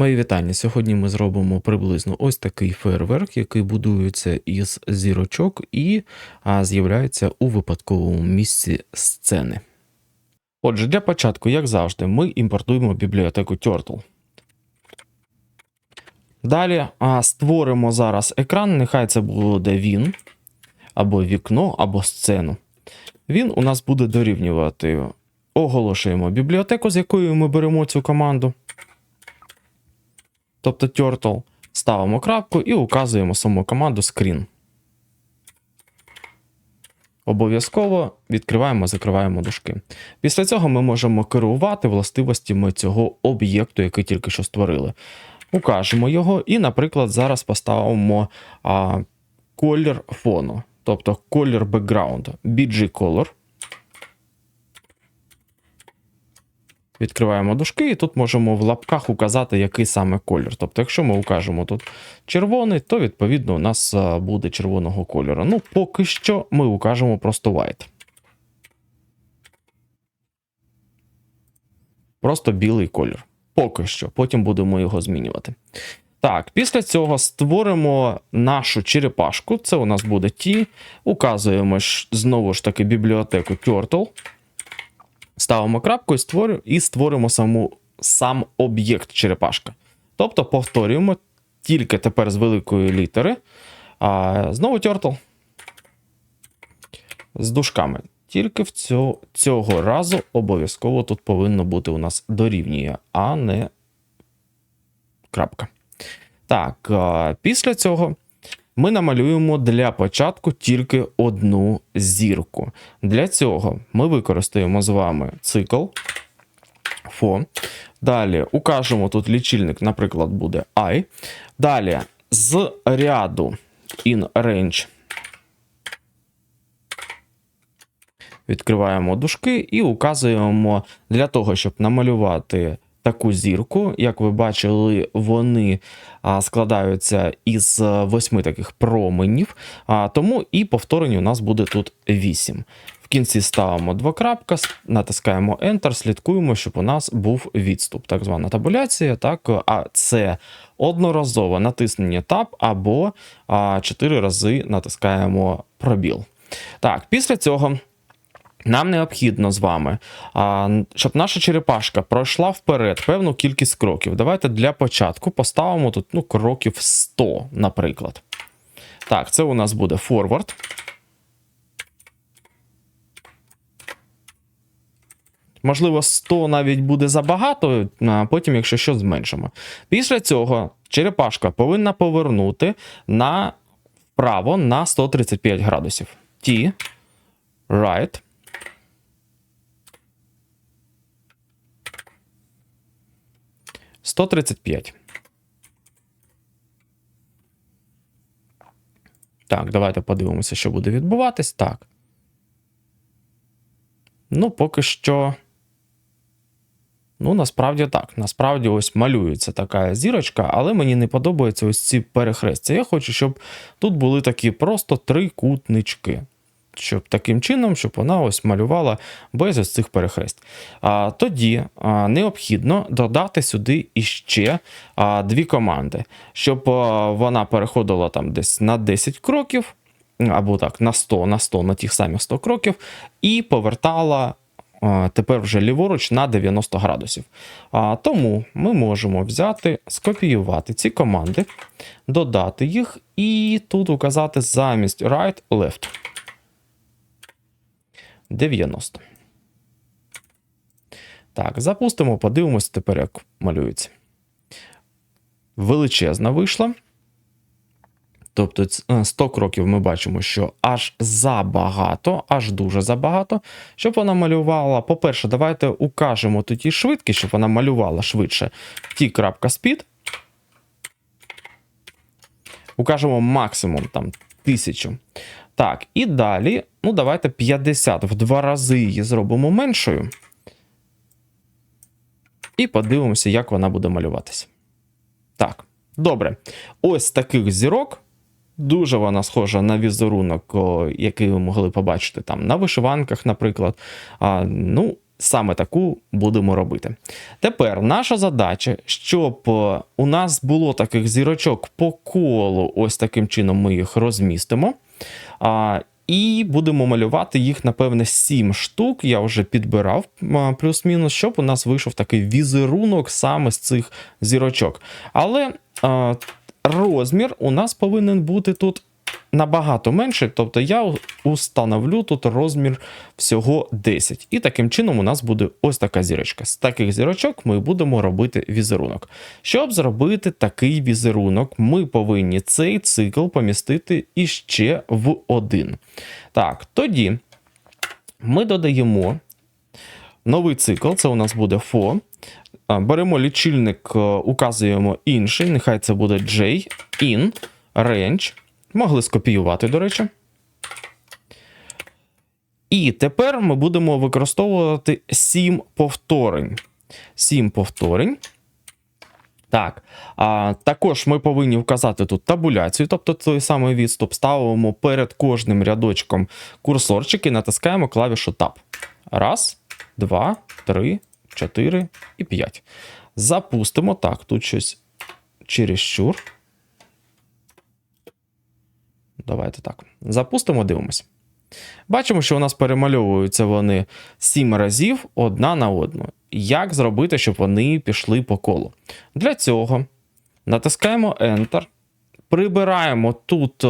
Мої вітання. Сьогодні ми зробимо приблизно ось такий фейерверк, який будується із зірочок і з'являється у випадковому місці сцени. Отже, для початку, як завжди, ми імпортуємо бібліотеку Turtle. Далі а, створимо зараз екран, нехай це буде він, або вікно, або сцену. Він у нас буде дорівнювати. Оголошуємо бібліотеку, з якою ми беремо цю команду тобто turtle, ставимо крапку і указуємо саму команду screen. Обов'язково відкриваємо, закриваємо дужки. Після цього ми можемо керувати властивостями цього об'єкту, який тільки що створили. Укажемо його, і, наприклад, зараз поставимо а, колір фону, тобто колір бекграунду, BG Color. Відкриваємо дужки, і тут можемо в лапках указати, який саме колір. Тобто, якщо ми укажемо тут червоний, то відповідно у нас буде червоного кольору. Ну, поки що ми укажемо просто white. Просто білий колір. Поки що, потім будемо його змінювати. Так, після цього створимо нашу черепашку. Це у нас буде T. Указуємо знову ж таки бібліотеку Turtle ставимо крапку і створюємо, і створимо саму, сам об'єкт черепашка. Тобто повторюємо тільки тепер з великої літери. А, Знову turtle. З дужками. Тільки в цього, цього разу обов'язково тут повинно бути у нас дорівнює, а не крапка. Так, після цього ми намалюємо для початку тільки одну зірку. Для цього ми використаємо з вами цикл for. Далі укажемо тут лічильник, наприклад, буде I. Далі з ряду in range. Відкриваємо дужки і указуємо для того, щоб намалювати таку зірку. Як ви бачили, вони складаються із восьми таких променів, тому і повторень у нас буде тут вісім. В кінці ставимо двокрапка, натискаємо Enter, слідкуємо, щоб у нас був відступ, так звана табуляція. Так, А це одноразове натиснення Tab або чотири рази натискаємо пробіл. Так, після цього. Нам необхідно з вами, щоб наша черепашка пройшла вперед певну кількість кроків. Давайте для початку поставимо тут ну, кроків 100, наприклад. Так, це у нас буде forward. Можливо, 100 навіть буде забагато, а потім, якщо що, зменшимо. Після цього черепашка повинна повернути на вправо на 135 градусів. T, right. 135. Так, давайте подивимося, що буде відбуватись. Так. Ну, поки що. Ну, насправді так. Насправді, ось малюється така зірочка, але мені не подобаються ось ці перехрестя. Я хочу, щоб тут були такі просто три кутнички щоб таким чином, щоб вона ось малювала без ось цих перехрест. А, Тоді а, необхідно додати сюди іще а, дві команди, щоб а, вона переходила там десь на 10 кроків, або так, на 100 на 100 на тих самих 100 кроків, і повертала. Тепер вже ліворуч на 90 градусів. А, Тому ми можемо взяти, скопіювати ці команди, додати їх, і тут указати замість right, left. 90. Так, запустимо, подивимось тепер, як малюється. Величезна вийшла. Тобто 100 е, кроків ми бачимо, що аж забагато, аж дуже забагато. Щоб вона малювала, по-перше, давайте укажемо тут і швидкість, щоб вона малювала швидше t.speed. Укажемо максимум там 1000. Так, і далі, ну, давайте 50 в два рази її зробимо меншою. І подивимося, як вона буде малюватися. Так, добре. Ось таких зірок. Дуже вона схожа на візерунок, який ви могли побачити там на вишиванках, наприклад. А, Ну, саме таку будемо робити. Тепер наша задача, щоб у нас було таких зірочок по колу, ось таким чином ми їх розмістимо. А, І будемо малювати їх, напевне, 7 штук. Я вже підбирав плюс-мінус, щоб у нас вийшов такий візерунок саме з цих зірочок. Але а, розмір у нас повинен бути тут набагато менший. Тобто я установлю тут розмір всього 10. І таким чином у нас буде ось така зірочка. З таких зірочок ми будемо робити візерунок. Щоб зробити такий візерунок, ми повинні цей цикл помістити іще в один. Так, тоді ми додаємо новий цикл, це у нас буде. А, Беремо лічильник, е, указуємо інший, нехай це буде J, in, range. Могли скопіювати, до речі. І тепер ми будемо використовувати 7 повторень. 7 повторень. Так. А, Також ми повинні вказати тут табуляцію, тобто той самий відступ. Ставимо перед кожним рядочком курсорчик і натискаємо клавішу Tab. Раз, два, три, чотири і п'ять. Запустимо. Так, тут щось чересчур. Давайте так. Запустимо, дивимося. Бачимо, що у нас перемальовуються вони 7 разів одна на одну. Як зробити, щоб вони пішли по колу? Для цього натискаємо Enter. Прибираємо тут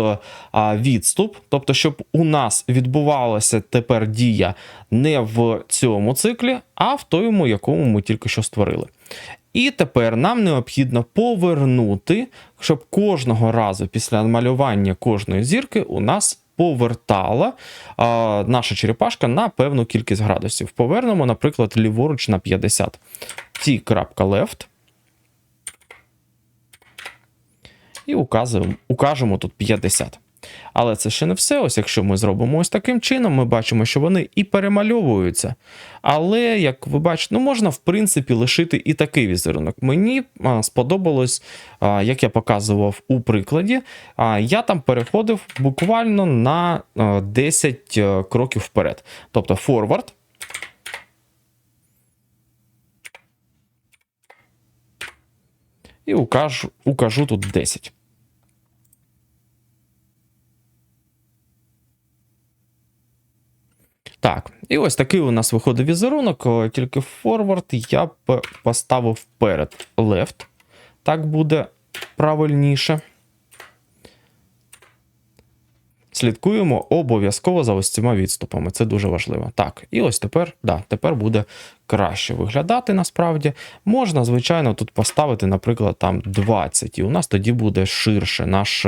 а, відступ, тобто, щоб у нас відбувалася тепер дія не в цьому циклі, а в тому, якому ми тільки що створили. І тепер нам необхідно повернути, щоб кожного разу після малювання кожної зірки у нас повертала а, наша черепашка на певну кількість градусів. Повернемо, наприклад, ліворуч на 50. T.left. І указуємо, укажемо тут 50. Але це ще не все. Ось якщо ми зробимо ось таким чином, ми бачимо, що вони і перемальовуються. Але, як ви бачите, ну можна, в принципі, лишити і такий візерунок. Мені сподобалось, як я показував у прикладі, я там переходив буквально на а, 10 а, кроків вперед. Тобто forward. І укажу, укажу тут 10. Так, і ось такий у нас виходить візерунок, тільки форвард я б поставив вперед left. Так буде правильніше. Слідкуємо обов'язково за ось цими відступами. Це дуже важливо. Так, і ось тепер, да, тепер буде краще виглядати насправді. Можна, звичайно, тут поставити, наприклад, там 20, і у нас тоді буде ширше наш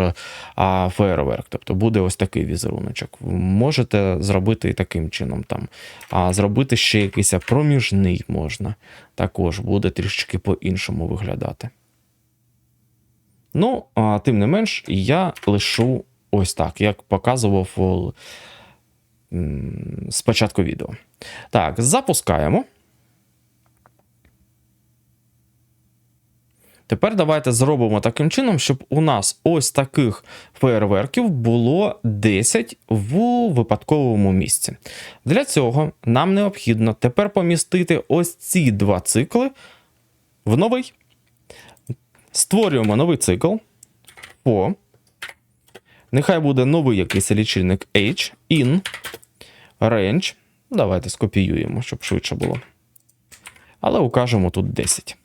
а, фейерверк. Тобто буде ось такий візеруночок. Можете зробити і таким чином. там, а Зробити ще якийсь проміжний можна. Також буде трішечки по-іншому виглядати. Ну, а, тим не менш, я лишу. Ось так, як показував спочатку відео. Так, запускаємо. Тепер давайте зробимо таким чином, щоб у нас ось таких фейерверків було 10 в випадковому місці. Для цього нам необхідно тепер помістити ось ці два цикли в новий. Створюємо новий цикл по. Нехай буде новий якийсь лічильник H, in, range. Давайте скопіюємо, щоб швидше було. Але укажемо тут 10.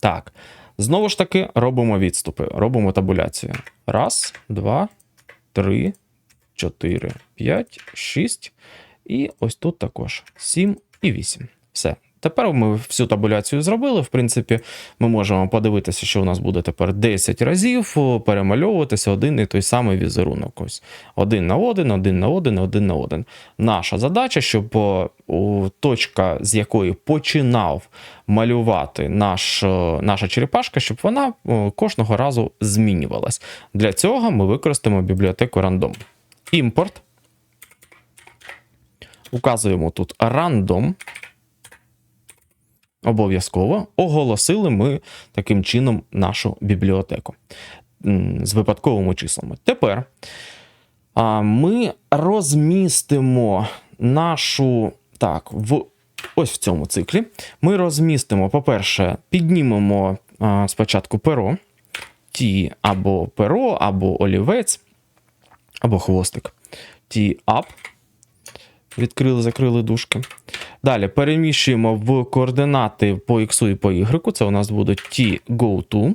Так. Знову ж таки, робимо відступи, робимо табуляцію. Раз, два, три, чотири, п'ять, шість. І ось тут також 7 і 8. Все. Тепер ми всю табуляцію зробили. В принципі, ми можемо подивитися, що у нас буде тепер 10 разів, перемальовуватися один і той самий візерунок. Ось один на один, один на один, один на один. Наша задача, щоб точка, з якої починав малювати наш, наша черепашка, щоб вона кожного разу змінювалась. Для цього ми використаємо бібліотеку Random. Імпорт. Указуємо тут random. Обов'язково оголосили ми таким чином нашу бібліотеку з випадковими числами. Тепер ми розмістимо нашу Так, в ось в цьому циклі ми розмістимо, по-перше, піднімемо спочатку перо, ті або перо, або олівець, або хвостик. Ті up. Відкрили, закрили дужки. Далі переміщуємо в координати по X і по Y. Це у нас буде T go to.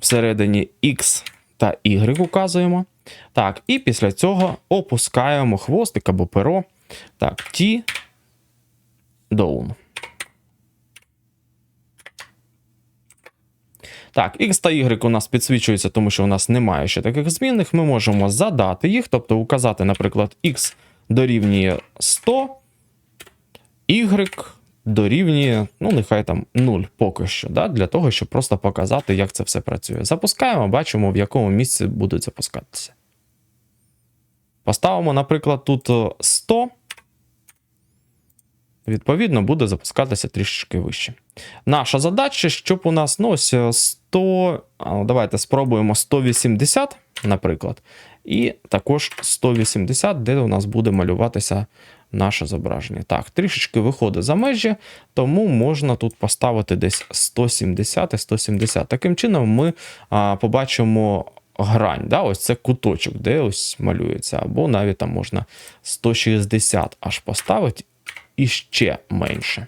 Всередині X та Y указуємо. Так, і після цього опускаємо хвостик або перо. Так, T down. Так, X та Y у нас підсвічуються, тому що у нас немає ще таких змінних. Ми можемо задати їх, тобто указати, наприклад, X дорівнює 100, Y дорівнює, ну, нехай там 0 поки що, да, для того, щоб просто показати, як це все працює. Запускаємо, бачимо, в якому місці будуть запускатися. Поставимо, наприклад, тут 100. Відповідно, буде запускатися трішечки вище. Наша задача, щоб у нас ну, ось 100. Давайте спробуємо 180, наприклад. І також 180, де у нас буде малюватися наше зображення. Так, трішечки виходить за межі, тому можна тут поставити десь 170 і 170. Таким чином, ми а, побачимо. Грань, да, ось це куточок, де ось малюється, або навіть там можна 160 аж поставити і ще менше.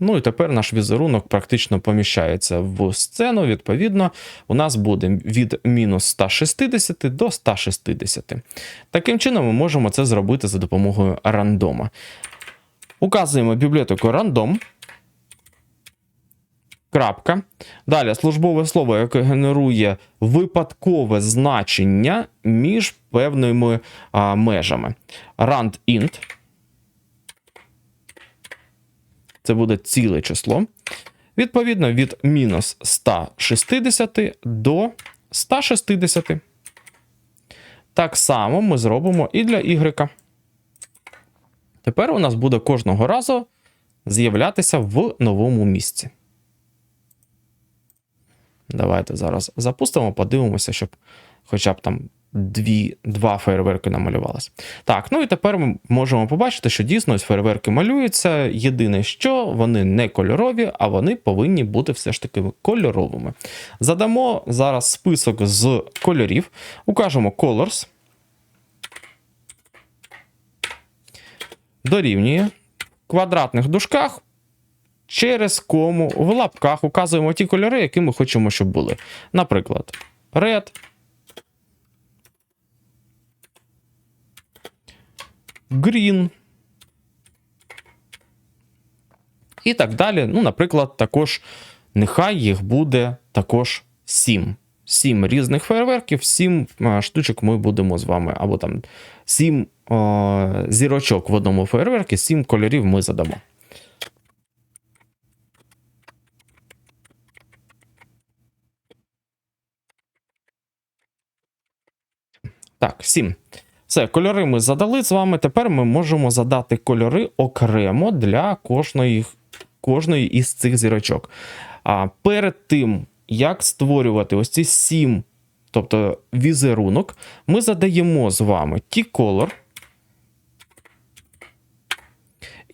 Ну і тепер наш візерунок практично поміщається в сцену. Відповідно, у нас буде від мінус 160 до 160. Таким чином, ми можемо це зробити за допомогою рандома. Указуємо бібліотеку рандом. Крапка. Далі службове слово, яке генерує випадкове значення між певними а, межами. rand_int. Це буде ціле число. Відповідно, від мінус 160 до 160. Так само ми зробимо і для y. Тепер у нас буде кожного разу з'являтися в новому місці. Давайте зараз запустимо, подивимося, щоб хоча б там дві, два фейерверки намалювалися. Так, ну і тепер ми можемо побачити, що дійсно ось фейерверки малюються. Єдине, що вони не кольорові, а вони повинні бути все ж таки кольоровими. Задамо зараз список з кольорів, укажемо Colors. Дорівнює в квадратних дужках через кому в лапках указуємо ті кольори, які ми хочемо, щоб були. Наприклад, red, green. І так далі. Ну, наприклад, також нехай їх буде також 7. 7 різних фейерверків, 7 штучок ми будемо з вами, або там 7 о, зірочок в одному фейерверкі, 7 кольорів ми задамо. Так, 7. Все, кольори ми задали з вами. Тепер ми можемо задати кольори окремо для кожної кожної із цих зірочок. А перед тим, як створювати ось ці 7, тобто візерунок, ми задаємо з вами T-color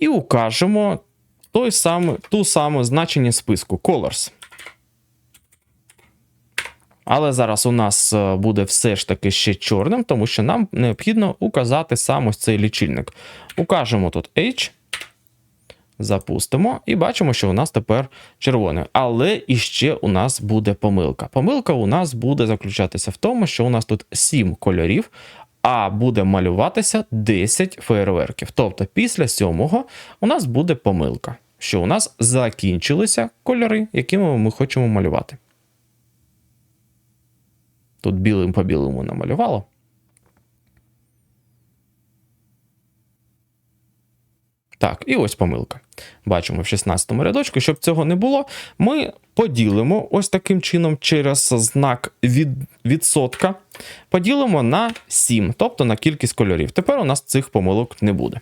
і укажемо той самий, ту саме значення списку Colors. Але зараз у нас е, буде все ж таки ще чорним, тому що нам необхідно указати сам ось цей лічильник. Укажемо тут H, запустимо, і бачимо, що у нас тепер червоне. Але іще у нас буде помилка. Помилка у нас буде заключатися в тому, що у нас тут 7 кольорів. А буде малюватися 10 фейерверків. Тобто, після сьомого у нас буде помилка, що у нас закінчилися кольори, якими ми хочемо малювати. Тут білим по білому намалювало. Так, і ось помилка. Бачимо в 16 му рядочку. Щоб цього не було, ми поділимо ось таким чином через знак від, відсотка. Поділимо на 7, тобто на кількість кольорів. Тепер у нас цих помилок не буде.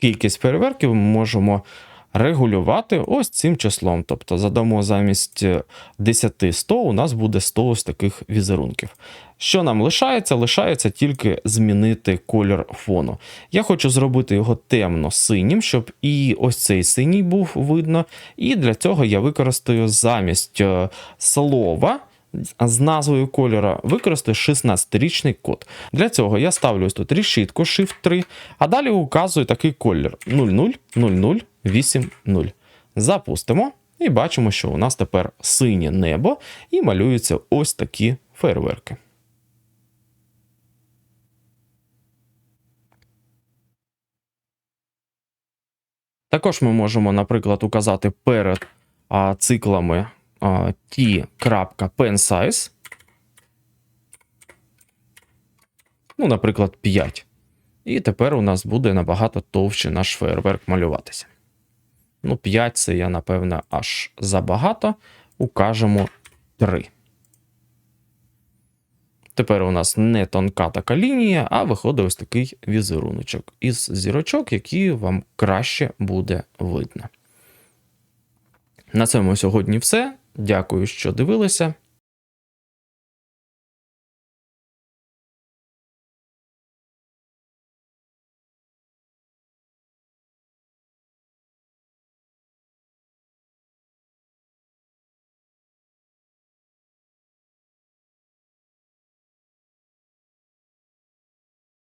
Кількість фейерверків ми можемо регулювати ось цим числом. Тобто задамо замість 10 100, у нас буде 100 ось таких візерунків. Що нам лишається? Лишається тільки змінити колір фону. Я хочу зробити його темно-синім, щоб і ось цей синій був видно. І для цього я використаю замість е, слова з назвою кольора використаю 16-річний код. Для цього я ставлю ось тут решітку Shift 3, а далі указую такий колір 000080. Запустимо і бачимо, що у нас тепер синє небо і малюються ось такі фейерверки. Також ми можемо, наприклад, указати перед а, циклами t.pensize. Ну, наприклад, 5. І тепер у нас буде набагато товще наш фейерверк малюватися. Ну, 5 це я, напевно, аж забагато. Укажемо 3. Тепер у нас не тонка така лінія, а виходить ось такий візеруночок із зірочок, які вам краще буде видно. На цьому сьогодні все. Дякую, що дивилися.